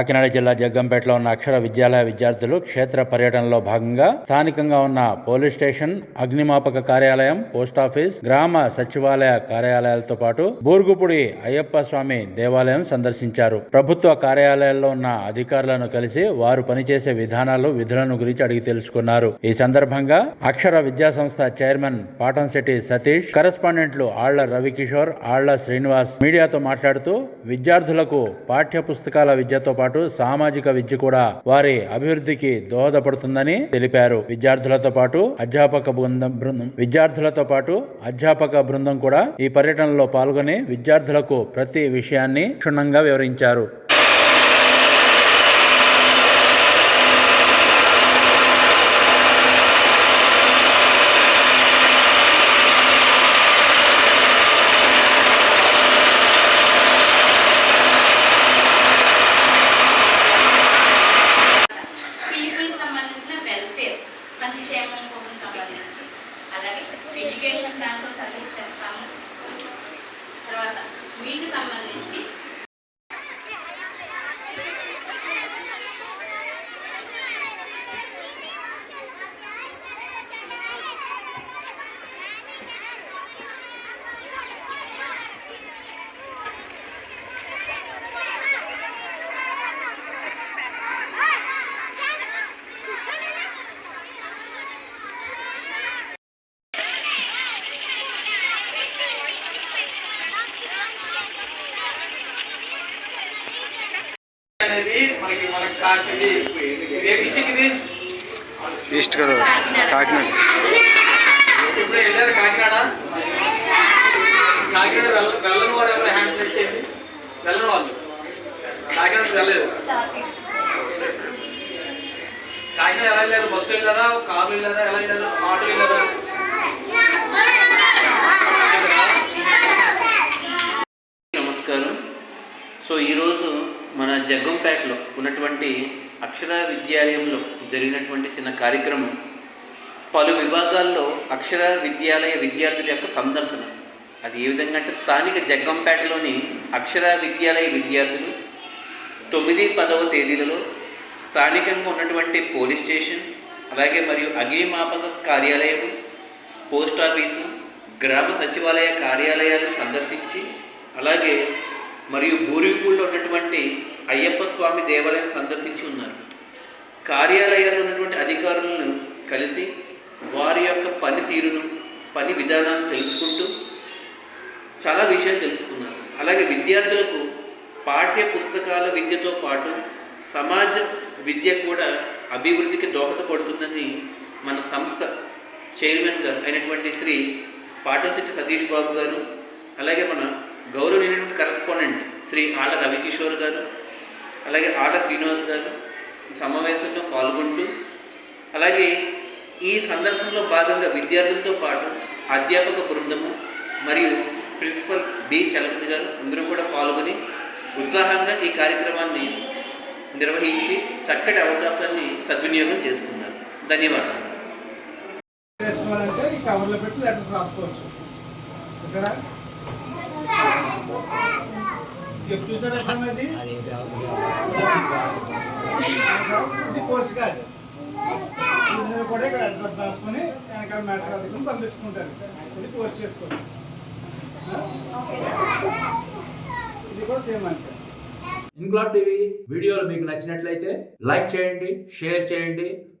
కాకినాడ జిల్లా జగ్గంపేటలో ఉన్న అక్షర విద్యాలయ విద్యార్థులు క్షేత్ర పర్యటనలో భాగంగా స్థానికంగా ఉన్న పోలీస్ స్టేషన్ అగ్నిమాపక కార్యాలయం పోస్టాఫీస్ గ్రామ సచివాలయ కార్యాలయాలతో పాటు బూరుగుపుడి అయ్యప్ప స్వామి దేవాలయం సందర్శించారు. ప్రభుత్వ కార్యాలయాల్లో ఉన్న అధికారులను కలిసి వారు పనిచేసే విధానాలు విధులను గురించి అడిగి తెలుసుకున్నారు. ఈ సందర్భంగా అక్షర విద్యా సంస్థ చైర్మన్ పాటంశెట్టి సతీష్ కరెస్పాండెంట్లు ఆళ్ళ రవికిషోర్ ఆళ్ళ శ్రీనివాస్ మీడియాతో మాట్లాడుతూ విద్యార్థులకు పాఠ్య పుస్తకాల విద్యతో పాటు సామాజిక విద్య కూడా వారి అభివృద్ధికి దోహదపడుతుందని తెలిపారు. విద్యార్థులతో పాటు అధ్యాపక బృందం బృందం విద్యార్థులతో పాటు అధ్యాపక బృందం కూడా ఈ పర్యటనలో పాల్గొని విద్యార్థులకు ప్రతి విషయాన్ని క్షుణ్ణంగా వివరించారు. సంక్షేమం సంబంధించి అలాగే ఎడ్యుకేషన్ దాంట్లో సర్వీస్ చేస్తాము తర్వాత వీటికి సంబంధించి అనేది మనకి మన కాకిది ఏ డిస్టిక్ ఇది? ఈస్ట్ గోదావరి కాకినాడ. ఇప్పుడు వెళ్ళారు కాకినాడ? కాకినాడ వెళ్ళ వెళ్ళని వారు ఎవరు? హ్యాండ్ సెట్ చేయండి. వెళ్ళని వాళ్ళు కాకినాడ వెళ్ళలేదు. కాకినాడ ఎలా వెళ్ళారు? బస్సు వెళ్ళారా? కారు వెళ్ళారా? ఎలా వెళ్ళారు? ఆటో వెళ్ళారా? నమస్కారం. సో ఈరోజు మన జగ్గంపేటలో ఉన్నటువంటి అక్షర విద్యాలయంలో జరిగినటువంటి చిన్న కార్యక్రమం. పలు విభాగాల్లో అక్షర విద్యాలయ విద్యార్థుల యొక్క సందర్శన. అది ఏ విధంగా అంటే స్థానిక జగ్గంపేటలోని అక్షర విద్యాలయ విద్యార్థులు తొమ్మిది పదవ తేదీలలో స్థానికంగా ఉన్నటువంటి పోలీస్ స్టేషన్ అలాగే మరియు అగ్నిమాపక కార్యాలయం పోస్ట్ ఆఫీసు గ్రామ సచివాలయ కార్యాలయాలను సందర్శించి అలాగే మరియు బూరిపూడిలో ఉన్నటువంటి అయ్యప్ప స్వామి దేవాలయం సందర్శించి ఉన్నారు. కార్యాలయాల్లో ఉన్నటువంటి అధికారులను కలిసి వారి యొక్క పనితీరును పని విధానాన్ని తెలుసుకుంటూ చాలా విషయాలు తెలుసుకున్నారు. అలాగే విద్యార్థులకు పాఠ్య పుస్తకాల విద్యతో పాటు సమాజ విద్య కూడా అభివృద్ధికి దోహదపడుతుందని మన సంస్థ చైర్మన్ గారు అయినటువంటి శ్రీ పాటలశెట్టి సతీష్ బాబు గారు అలాగే మన గౌరవనీయుడు కరెస్పాండెంట్ శ్రీ ఆళ్ళ రవికిషోర్ గారు అలాగే ఆళ్ళ శ్రీనివాస్ గారు సమావేశంలో పాల్గొంటూ అలాగే ఈ సందర్శనలో భాగంగా విద్యార్థులతో పాటు అధ్యాపక బృందము మరియు ప్రిన్సిపల్ బి చలపతి గారు అందరూ కూడా పాల్గొని ఉత్సాహంగా ఈ కార్యక్రమాన్ని నిర్వహించి చక్కటి అవకాశాన్ని సద్వినియోగం చేసుకున్నారు. ధన్యవాదాలు. కవర్లో పెట్టి లెటర్స్ రాసుకోవచ్చు. సరే చెప్పు చూసారా ఎక్కడ ఇది ఇది పోస్ట్ కార్డ్. కూడా ఇక్కడ అడ్రస్ రాసుకొని వెనకాల మ్యాటర్ రాసుకొని పంపించుకుంటారు. యాక్చువల్లీ పోస్ట్ చేసుకోండి. ఇది కూడా సేమ్ అంటే ఇంక్లాబ్ టీవీ వీడియోలు మీకు నచ్చినట్లయితే లైక్ చేయండి షేర్ చేయండి.